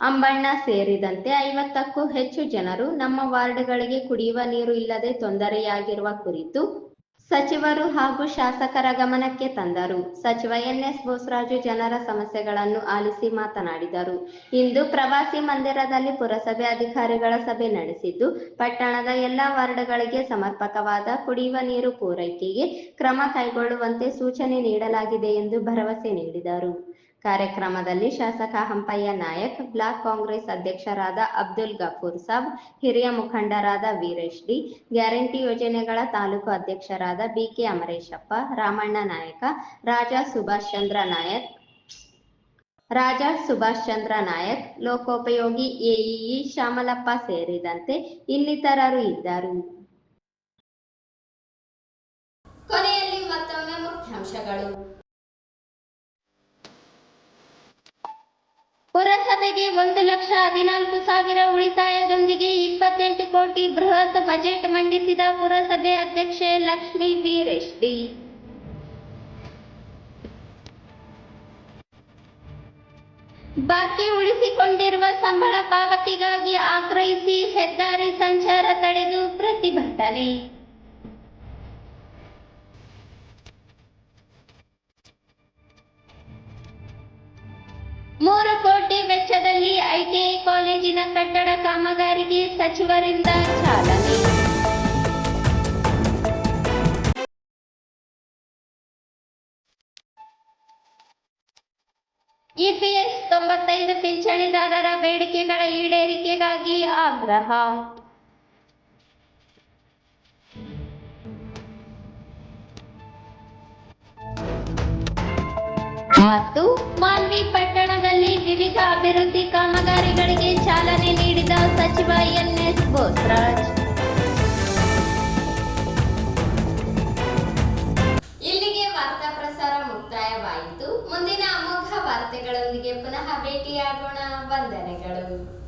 ಅಂಬಣ್ಣ ಸೇರಿದಂತೆ ಐವತ್ತಕ್ಕೂ ಹೆಚ್ಚು ಜನರು ನಮ್ಮ ವಾರ್ಡ್ಗಳಿಗೆ ಕುಡಿಯುವ ನೀರು ಇಲ್ಲದೆ ತೊಂದರೆಯಾಗಿರುವ ಕುರಿತು ಸಚಿವರು ಹಾಗೂ ಶಾಸಕರ ಗಮನಕ್ಕೆ ತಂದರು. ಸಚಿವ ಎನ್ಎಸ್ ಬೋಸರಾಜು ಜನರ ಸಮಸ್ಯೆಗಳನ್ನು ಆಲಿಸಿ ಮಾತನಾಡಿದರು. ಇಂದು ಪ್ರವಾಸಿ ಮಂದಿರದಲ್ಲಿ ಪುರಸಭೆ ಅಧಿಕಾರಿಗಳ ಸಭೆ ನಡೆಸಿದ್ದು, ಪಟ್ಟಣದ ಎಲ್ಲಾ ವಾರ್ಡ್ಗಳಿಗೆ ಸಮರ್ಪಕವಾದ ಕುಡಿಯುವ ನೀರು ಪೂರೈಕೆಗೆ ಕ್ರಮ ಕೈಗೊಳ್ಳುವಂತೆ ಸೂಚನೆ ನೀಡಲಾಗಿದೆ ಎಂದು ಭರವಸೆ ನೀಡಿದರು. ಕಾರ್ಯಕ್ರಮದಲ್ಲಿ ಶಾಸಕ ಹಂಪಯ್ಯ ನಾಯಕ್, ಬ್ಲಾಕ್ ಕಾಂಗ್ರೆಸ್ ಅಧ್ಯಕ್ಷರಾದ ಅಬ್ದುಲ್ ಗಫೂರ್ ಸಾಬ್, ಹಿರಿಯ ಮುಖಂಡರಾದ ವೀರೇಶ್ ಡಿ, ಗ್ಯಾರಂಟಿ ಯೋಜನೆಗಳ ತಾಲೂಕು ಅಧ್ಯಕ್ಷರಾದ ಬಿಕೆ ಅಮರೇಶಪ್ಪ, ರಾಮಣ್ಣ ನಾಯಕ, ರಾಜಾ ಸುಭಾಷ್ ಚಂದ್ರ ನಾಯಕ್, ರಾಜಾ ಸುಭಾಷ್ ಚಂದ್ರ ನಾಯಕ್, ಲೋಕೋಪಯೋಗಿ ಎಇಇ ಶ್ಯಾಮಲಪ್ಪ ಸೇರಿದಂತೆ ಇನ್ನಿತರರು ಇದ್ದರು. ಕೊನೆಯಲ್ಲಿ ಮತ್ತೊಮ್ಮೆ ಮುಖ್ಯಾಂಶಗಳು. ಪುರಸಭೆಗೆ ಒಂದು ಲಕ್ಷ ಹದಿನಾಲ್ಕು ಸಾವಿರ ಉಳಿತಾಯದೊಂದಿಗೆ ಇಪ್ಪತ್ತೆಂಟು ಕೋಟಿ ಬೃಹತ್ ಬಜೆಟ್ ಮಂಡಿಸಿದ ಪುರಸಭೆ ಅಧ್ಯಕ್ಷೆ ಲಕ್ಷ್ಮೀ ವೀರೇಶ್ ಬಾಕಿ ಉಳಿಸಿಕೊಂಡಿರುವ ಸಂಬಳ ಪಾವತಿಗಾಗಿ ಆಗ್ರಹಿಸಿ ಹೆದ್ದಾರಿ ಸಂಚಾರ ತಡೆದು ಪ್ರತಿಭಟನೆ. ಮೂರು ಕೋಟಿ ವೆಚ್ಚದಲ್ಲಿ ಐಟಿಐ ಕಾಲೇಜಿನ ಕಟ್ಟಡ ಕಾಮಗಾರಿಗೆ ಸಚಿವರಿಂದ ಚಾಲನೆ. ಇಪಿಎಸ್ ತೊಂಬತ್ತೈದು ಪಿಂಚಣಿದಾರರ ಬೇಡಿಕೆಗಳ ಈಡೇರಿಕೆಗಾಗಿ ಆಗ್ರಹ. ಮತ್ತು ಮಾನ್ವಿ ಪಟ್ಟಣದಲ್ಲಿ ವಿವಿಧ ಅಭಿವೃದ್ಧಿ ಕಾಮಗಾರಿಗಳಿಗೆ ಚಾಲನೆ ನೀಡಿದ ಸಚಿವ ಎನ್ಎಸ್ ಬೋಸ್ರಾಜ್. ಇಲ್ಲಿಗೆ ವಾರ್ತಾ ಪ್ರಸಾರ ಮುಕ್ತಾಯವಾಯಿತು. ಮುಂದಿನ ಅಮೋಘ ವಾರ್ತೆಗಳೊಂದಿಗೆ ಪುನಃ ಭೇಟಿಯಾಗೋಣ. ವಂದನೆಗಳು.